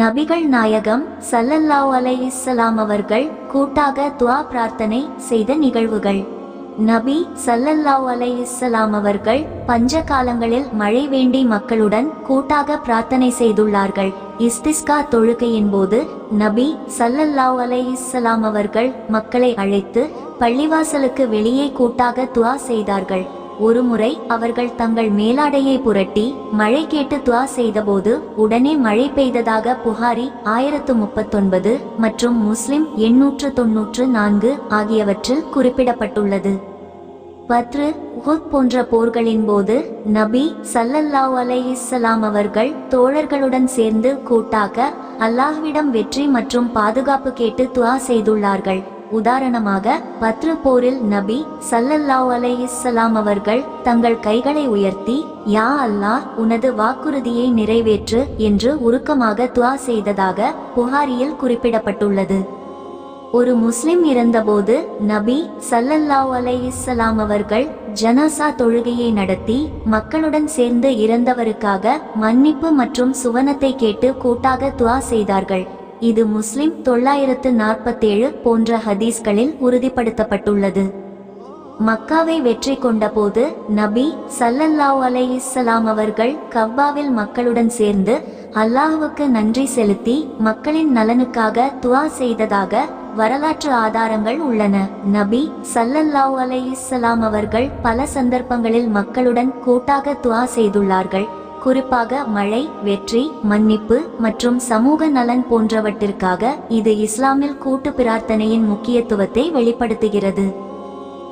நபிகள் நாயகம் ஸல்லல்லாஹு அலைஹிஸ்ஸலாம் அவர்கள் கூட்டாக துவா பிரார்த்தனை செய்த நிகழ்வுகள். நபி ஸல்லல்லாஹு அலைஹிஸ்ஸலாம் அவர்கள் பஞ்ச காலங்களில் மழை வேண்டி மக்களுடன் கூட்டாக பிரார்த்தனை செய்துள்ளார்கள். இஸ்திஸ்கா தொழுகையின் போது நபி ஸல்லல்லாஹு அலைஹிஸ்ஸலாம் அவர்கள் மக்களை அழைத்து பள்ளிவாசலுக்கு வெளியே கூட்டாக துவா செய்தார்கள். ஒருமுறை அவர்கள் தங்கள் மேலாடையை புரட்டி மழை கேட்டு துவா செய்தபோது உடனே மழை பெய்ததாக புகாரி ஆயிரத்து முப்பத்தொன்பது மற்றும் முஸ்லிம் எண்ணூற்று தொன்னூற்று நான்கு ஆகியவற்றில் குறிப்பிடப்பட்டுள்ளது. பத்ரு உஹத் போன்ற போர்களின் போது நபி ஸல்லல்லாஹு அலையிஸ்லாம் அவர்கள் தோழர்களுடன் சேர்ந்து கூட்டாக அல்லாஹ்விடம் வெற்றி மற்றும் பாதுகாப்பு கேட்டு துவா செய்துள்ளார்கள். உதாரணமாக பத்ரு போரில் நபி சல்லல்லாஹ் அலைஹிஸ்ஸலாம் அவர்கள் தங்கள் கைகளை உயர்த்தி யா அல்லாஹ் உனது வாக்குறுதியை நிறைவேற்று என்று உருக்கமாக துவா செய்ததாக புகாரியில் குறிப்பிடப்பட்டுள்ளது. ஒரு முஸ்லிம் இறந்தபோது நபி சல்லல்லாஹ் அலைஹிஸ்ஸலாம் அவர்கள் ஜனாசா தொழுகையை நடத்தி மக்களுடன் சேர்ந்து இறந்தவருக்காக மன்னிப்பு மற்றும் சுவனத்தை கேட்டு கூட்டாக துவா செய்தார்கள். இது முஸ்லிம் தொள்ளாயிரத்து நாற்பத்தேழு போன்ற ஹதீஸ்களில் உறுதிப்படுத்தப்பட்டுள்ளது. மக்காவை வெற்றி கொண்டபோது நபி ஸல்லல்லாஹு அலைஹிஸ்ஸலாம் அவர்கள் கவ்வாவில் மக்களுடன் சேர்ந்து அல்லாஹுவுக்கு நன்றி செலுத்தி மக்களின் நலனுக்காக துவா செய்ததாக வரலாற்று ஆதாரங்கள் உள்ளன. நபி சல்லல்லாஹ் அலையிஸ்லாம் அவர்கள் பல சந்தர்ப்பங்களில் மக்களுடன் கூட்டாக துவா செய்துள்ளார்கள். குறிப்பாக மழை வெற்றி மன்னிப்பு மற்றும் சமூக நலன் போன்றவற்றிற்காக இது இஸ்லாமில் கூட்டு பிரார்த்தனையின் முக்கியத்துவத்தை வெளிப்படுத்துகிறது.